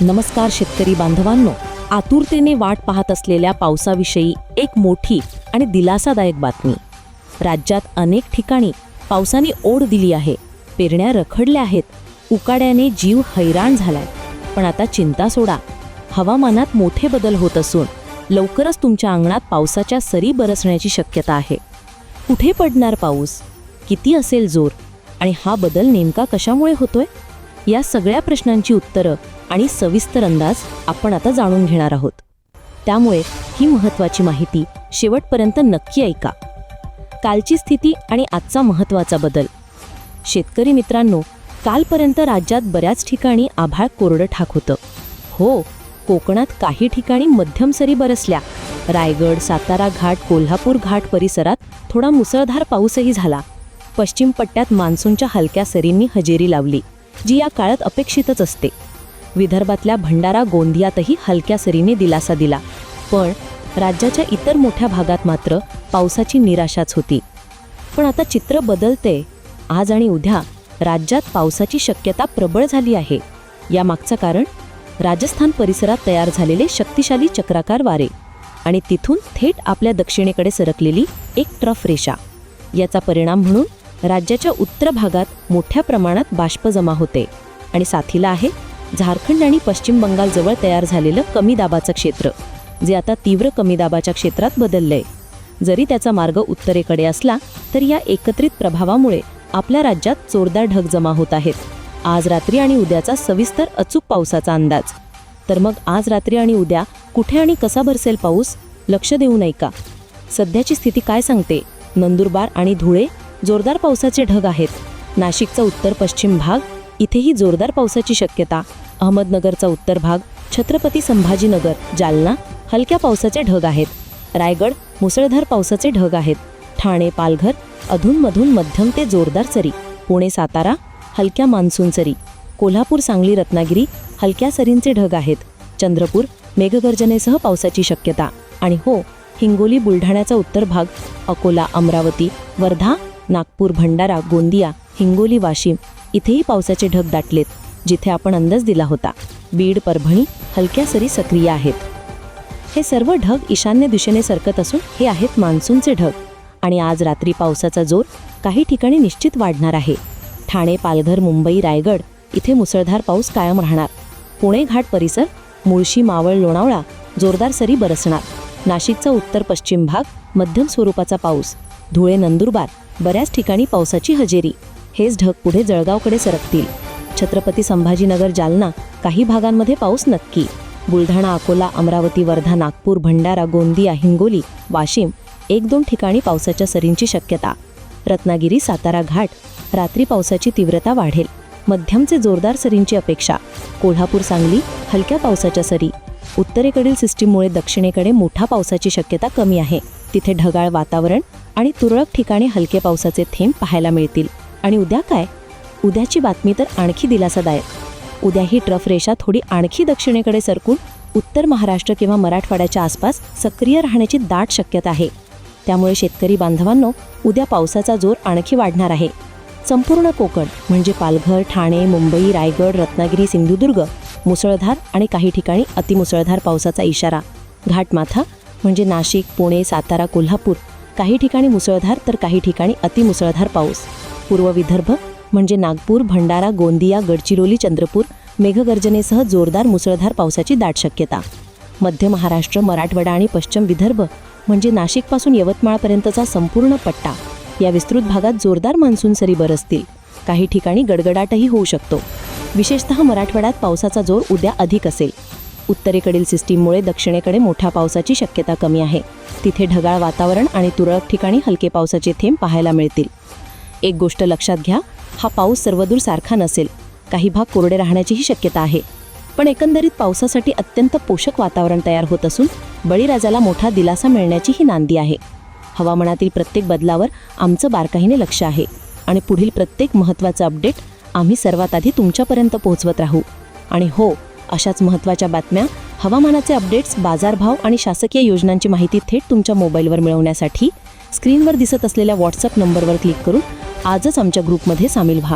नमस्कार शेतकरी बांधवांनो आतुरतेने वाट पाहत असलेल्या पावसाविषयी एक मोठी आणि दिलासादायक बातमी. राज्यात अनेक ठिकाणी पावसाने ओढ दिली आहे पेरण्या रखडल्या आहेत उकाड्याने जीव हैराण झालाय. पण आता चिंता सोडा हवामानात मोठे बदल होत असून लवकरच तुमच्या अंगणात पावसाच्या सरी बरसण्याची शक्यता आहे. कुठे पडणार पाऊस? किती असेल जोर? आणि हा बदल नेमका कशामुळे होतोय? या सगळ्या प्रश्नांची उत्तरं आणि सविस्तर अंदाज आपण आता जाणून घेणार आहोत. त्यामुळे ही महत्त्वाची माहिती शेवटपर्यंत नक्की ऐका. कालची स्थिती आणि आजचा महत्त्वाचा बदल. शेतकरी मित्रांनो कालपर्यंत राज्यात बऱ्याच ठिकाणी आभाळ कोरडं ठाक होतं. हो कोकणात काही ठिकाणी मध्यम सरी बरसल्या. रायगड सातारा घाट कोल्हापूर घाट परिसरात थोडा मुसळधार पाऊसही झाला. पश्चिम पट्ट्यात मान्सूनच्या हलक्या सरींनी हजेरी लावली जी या काळात अपेक्षितच असते. विदर्भातल्या भंडारा गोंदियातही हलक्या सरीने दिलासा दिला. पण राज्याच्या इतर मोठ्या भागात मात्र पावसाची निराशाच होती. पण आता चित्र बदलते. आज आणि उद्या राज्यात पावसाची शक्यता प्रबळ झाली आहे. यामागचं कारण राजस्थान परिसरात तयार झालेले शक्तिशाली चक्राकार वारे आणि तिथून थेट आपल्या दक्षिणेकडे सरकलेली एक ट्रफ रेषा. याचा परिणाम म्हणून राज्याच्या उत्तर भागात मोठ्या प्रमाणात बाष्प जमा होते आणि साथीला आहे झारखंड आणि पश्चिम बंगालजवळ तयार झालेलं कमी दाबाचं क्षेत्र जे आता तीव्र कमी दाबाच्या क्षेत्रात बदललंय. जरी त्याचा मार्ग उत्तरेकडे असला तरी या एकत्रित प्रभावामुळे आपल्या राज्यात जोरदार ढग जमा होत आहेत. आज रात्री आणि उद्याचा सविस्तर अचूक पावसाचा अंदाज. तर मग आज रात्री आणि उद्या कुठे आणि कसा भरसेल पाऊस? लक्ष देऊ नये का सध्याची स्थिती काय सांगते? नंदुरबार आणि धुळे जोरदार पावसाचे ढग आहेत. नाशिकचा उत्तर पश्चिम भाग इथेही जोरदार पावसाची शक्यता. अहमदनगरचा उत्तर भाग छत्रपती संभाजीनगर जालना हलक्या पावसाचे ढग आहेत. रायगड मुसळधार पावसाचे ढग आहेत. ठाणे पालघर अधूनमधून मध्यम ते जोरदार सरी. पुणे सातारा हलक्या मान्सून सरी. कोल्हापूर सांगली रत्नागिरी हलक्या सरींचे ढग आहेत. चंद्रपूर मेघगर्जनेसह पावसाची शक्यता. आणि हो हिंगोली बुलढाण्याचा उत्तर भाग अकोला अमरावती वर्धा नागपूर भंडारा गोंदिया हिंगोली वाशिम इथेही पावसाचे ढग दाटलेत जिथे आपण अंदाज दिला होता बीड परभणी हलक्या सरी सक्रिय आहेत. हे सर्व ढग ईशान्य दिशेने सरकत असून हे आहेत मान्सूनचे ढग आणि आज रात्री पावसाचा जोर काही ठिकाणी निश्चित वाढणार आहे. ठाणे पालघर मुंबई रायगड इथे मुसळधार पाऊस कायम राहणार. पुणे घाट परिसर मुळशी मावळ लोणावळा जोरदार सरी बरसणार. नाशिकचा उत्तर पश्चिम भाग मध्यम स्वरूपाचा पाऊस. धुळे नंदुरबार बऱ्याच ठिकाणी पावसाची हजेरी हेच ढग पुढे जळगावकडे सरकतील. छत्रपती संभाजीनगर जालना काही भागांमध्ये पाऊस नक्की. बुलढाणा अकोला अमरावती वर्धा नागपूर भंडारा गोंदिया हिंगोली वाशिम एक दोन ठिकाणी पावसाच्या सरींची शक्यता. रत्नागिरी सातारा घाट रात्री पावसाची तीव्रता वाढेल. मध्यमचे जोरदार सरींची अपेक्षा. कोल्हापूर सांगली हलक्या पावसाच्या सरी. उत्तरेकडील सिस्टीममुळे दक्षिणेकडे मोठा पावसाची शक्यता कमी आहे. तिथे ढगाळ वातावरण आणि तुरळक ठिकाणी हलके पावसाचे थेंब पाहायला मिळतील. आणि उद्या काय? उद्याची बातमी तर आणखी दिलासादायक. उद्या ही ट्रफ रेषा थोडी आणखी दक्षिणेकडे सरकून उत्तर महाराष्ट्र किंवा मराठवाड्याच्या आसपास सक्रिय राहण्याची दाट शक्यता आहे. त्यामुळे शेतकरी बांधवांनो उद्या पावसाचा जोर आणखी वाढणार आहे. संपूर्ण कोकण म्हणजे पालघर ठाणे मुंबई रायगड रत्नागिरी सिंधुदुर्ग मुसळधार आणि काही ठिकाणी अतिमुसळधार पावसाचा इशारा. घाटमाथा म्हणजे नाशिक पुणे सातारा कोल्हापूर काही ठिकाणी मुसळधार तर काही ठिकाणी अतिमुसळधार पाऊस. पूर्व विदर्भ म्हणजे नागपूर भंडारा गोंदिया गडचिरोली चंद्रपूर मेघगर्जनेसह जोरदार मुसळधार पावसाची दाट शक्यता. मध्य महाराष्ट्र मराठवाडा आणि पश्चिम विदर्भ म्हणजे नाशिकपासून यवतमाळपर्यंतचा संपूर्ण पट्टा या विस्तृत भागात जोरदार मान्सून सरी बरसतील. काही ठिकाणी गडगडाटही होऊ शकतो. विशेषतः मराठवाड्यात पावसाचा जोर उद्या अधिक असेल. उत्तरेकडील सिस्टीममुळे दक्षिणेकडे मोठ्या पावसाची शक्यता कमी आहे. तिथे ढगाळ वातावरण आणि तुरळक ठिकाणी हलके पावसाचे थेंब पाहायला मिळतील. एक गोष्ट लक्षात घ्या हा पाऊस सर्वदूर सारखा नसेल. काही भाग कोरडे राहण्याचीही शक्यता आहे. पण एकंदरीत पावसासाठी अत्यंत पोषक वातावरण तयार होत असून बळीराजाला मोठा दिलासा मिळण्याचीही नांदी आहे. हवामानातील प्रत्येक बदलावर आमचं बारकाईने लक्ष आहे आणि पुढील प्रत्येक महत्त्वाचं अपडेट आम्ही सर्वात आधी तुमच्यापर्यंत पोहोचवत राहू. आणि हो अशाच महत्त्वाच्या बातम्या हवामानाचे अपडेट्स बाजारभाव आणि शासकीय योजनांची माहिती थेट तुमच्या मोबाईलवर मिळवण्यासाठी स्क्रीनवर दिसत असलेल्या व्हॉट्सअप नंबरवर क्लिक करून आजच आमच्या ग्रुपमध्ये सामील व्हा.